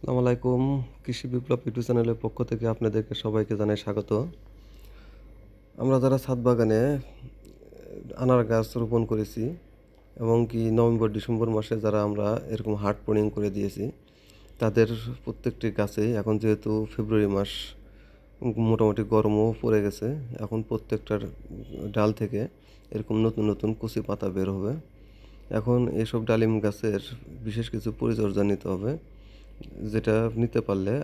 আসসালামু আলাইকুম, কৃষি বিপ্লব ইউটিউব চ্যানেলের পক্ষ থেকে আপনাদেরকে সবাইকে জানাই স্বাগত। আমরা যারা ছাদ বাগানে আনার গাছ রোপণ করেছি এবং কি নভেম্বর, ডিসেম্বর মাসে যারা আমরা এরকম হার্ট পোনিং করে দিয়েছি, তাদের প্রত্যেকটি গাছেই এখন যেহেতু ফেব্রুয়ারি মাস, মোটামুটি গরমও পড়ে গেছে, এখন প্রত্যেকটার ডাল থেকে এরকম নতুন নতুন কুচি পাতা বের হবে। এখন এসব ডালিম গাছের বিশেষ কিছু পরিচর্যা নিতে হবে। যেটা নিতে পারলে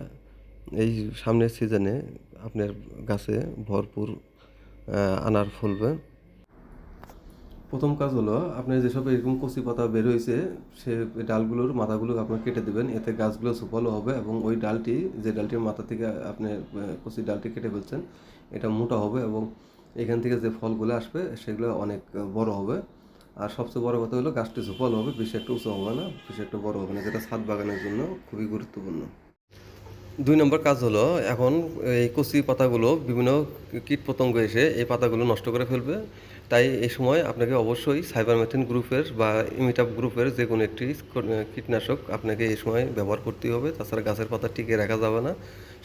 এই সামনের সিজনে আপনার গাছে ভরপুর আনার ফলবে। প্রথম কাজ হলো আপনার যেসব এরকম কচি পাতা বের হয়েছে, সে ডালগুলোর মাথাগুলো আপনার কেটে দেবেন। এতে গাছগুলো সুফলও হবে এবং ওই ডালটি, যে ডালটির মাথা থেকে আপনি কচি ডালটি কেটে ফেলছেন, এটা মোটা হবে এবং এখান থেকে যে ফলগুলো আসবে, সেগুলো অনেক বড় হবে। আর সবচেয়ে বড় কথা হলো গাছটি সুফল হবে, বেশি একটা উঁচু হবে না, বেশি একটা বড় হবে না, যেটা ছাদ বাগানের জন্য খুবই গুরুত্বপূর্ণ। দুই নম্বর কাজ হলো, এখন এই কচি পাতাগুলো বিভিন্ন কীট পতঙ্গ এসে এই পাতাগুলো নষ্ট করে ফেলবে। তাই এই সময় আপনাকে অবশ্যই সাইবারমেথিন গ্রুপের বা ইমিটাপ গ্রুপের যে কোনো একটি কীটনাশক আপনাকে এই সময় ব্যবহার করতেই হবে। তাছাড়া গাছের পাতা টিকে রাখা যাবে না।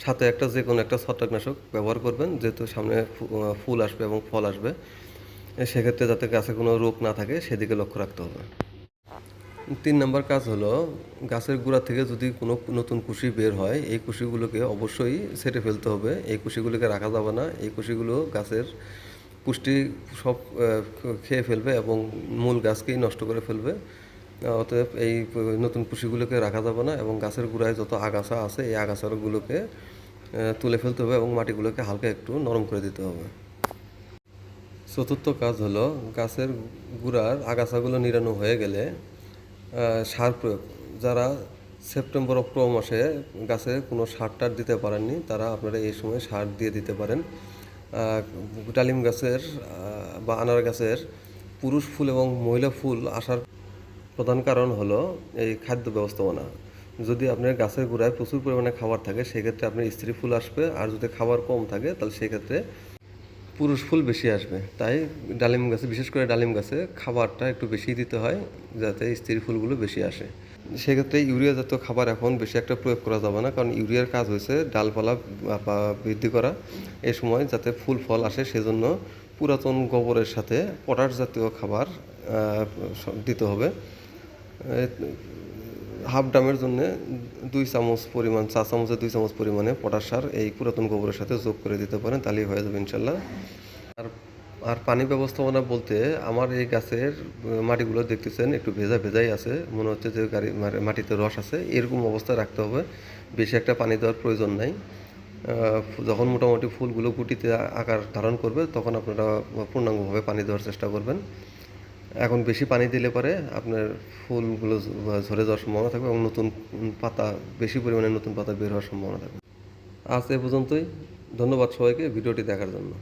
সাথে একটা যে কোনো একটা ছত্রাকনাশক ব্যবহার করবেন, যেহেতু সামনে ফুল আসবে এবং ফল আসবে। সেক্ষেত্রে যাতে গাছে কোনো রোগ না থাকে, সেদিকে লক্ষ্য রাখতে হবে। তিন নম্বর কাজ হলো, গাছের গোড়া থেকে যদি কোনো নতুন কুশি বের হয়, এই কুশিগুলোকে অবশ্যই সেটে ফেলতে হবে। এই কুশিগুলোকে রাখা যাবে না। এই কুশিগুলো গাছের পুষ্টি সব খেয়ে ফেলবে এবং মূল গাছকেই নষ্ট করে ফেলবে। অতএব এই নতুন কুশিগুলোকে রাখা যাবে না এবং গাছের গোড়ায় যত আগাছা আছে, এই আগাছাগুলোকে তুলে ফেলতে হবে এবং মাটিগুলোকে হালকা একটু নরম করে দিতে হবে। চতুর্থ কাজ হলো গাছের গুড়ার আগাছাগুলো নিরানো হয়ে গেলে সার প্রয়োগ। যারা সেপ্টেম্বর, অক্টোবর মাসে গাছে কোনো সার টার দিতে পারেননি, তারা আপনারা এই সময় সার দিয়ে দিতে পারেন। ডালিম গাছের বা আনার গাছের পুরুষ ফুল এবং মহিলা ফুল আসার প্রধান কারণ হলো এই খাদ্য ব্যবস্থাপনা। যদি আপনার গাছের গোড়ায় প্রচুর পরিমাণে খাবার থাকে, সেক্ষেত্রে আপনার স্ত্রী ফুল আসবে, আর যদি খাবার কম থাকে, তাহলে সেক্ষেত্রে পুরুষ ফুল বেশি আসবে। তাই ডালিম গাছে, বিশেষ করে ডালিম গাছে খাবারটা একটু বেশি দিতে হয়, যাতে স্ত্রী ফুলগুলো বেশি আসে। সেক্ষেত্রে ইউরিয়া জাতীয় খাবার এখন বেশি একটা প্রয়োগ করা যাবে না, কারণ ইউরিয়ার কাজ হয়েছে ডালপালা বৃদ্ধি করা এ সময়, যাতে ফুল ফল আসে। সেজন্য পুরাতন গোবরের সাথে পটাশ জাতীয় খাবার দিতে হবে। হাফ ডামের জন্য দুই চামচ পরিমাণ, চা চামচের দুই চামচ পরিমাণে পটাশ সার এই পুরাতন গোবরের সাথে যোগ করে দিতে পারেন, তাহলেই হয়ে যাবে ইনশাল্লাহ। আর আর পানি ব্যবস্থাপনা বলতে আমার এই গাছের মাটিগুলো দেখতেছেন, একটু ভেজা ভেজাই আছে, মনে হচ্ছে যে গাড়ি মাটিতে রস আছে, এরকম অবস্থায় রাখতে হবে, বেশি একটা পানি দেওয়ার প্রয়োজন নাই। যখন মোটামুটি ফুলগুলো গুটিতে আকার ধারণ করবে, তখন আপনারা পূর্ণাঙ্গভাবে পানি দেওয়ার চেষ্টা করবেন। এখন বেশি পানি দিলে পরে আপনার ফুলগুলো ঝরে যাওয়ার সম্ভাবনা থাকবে এবং নতুন পাতা, বেশি পরিমাণে নতুন পাতা বের হওয়ার সম্ভাবনা থাকবে। আজ এ পর্যন্তই। ধন্যবাদ সবাইকে ভিডিওটি দেখার জন্য।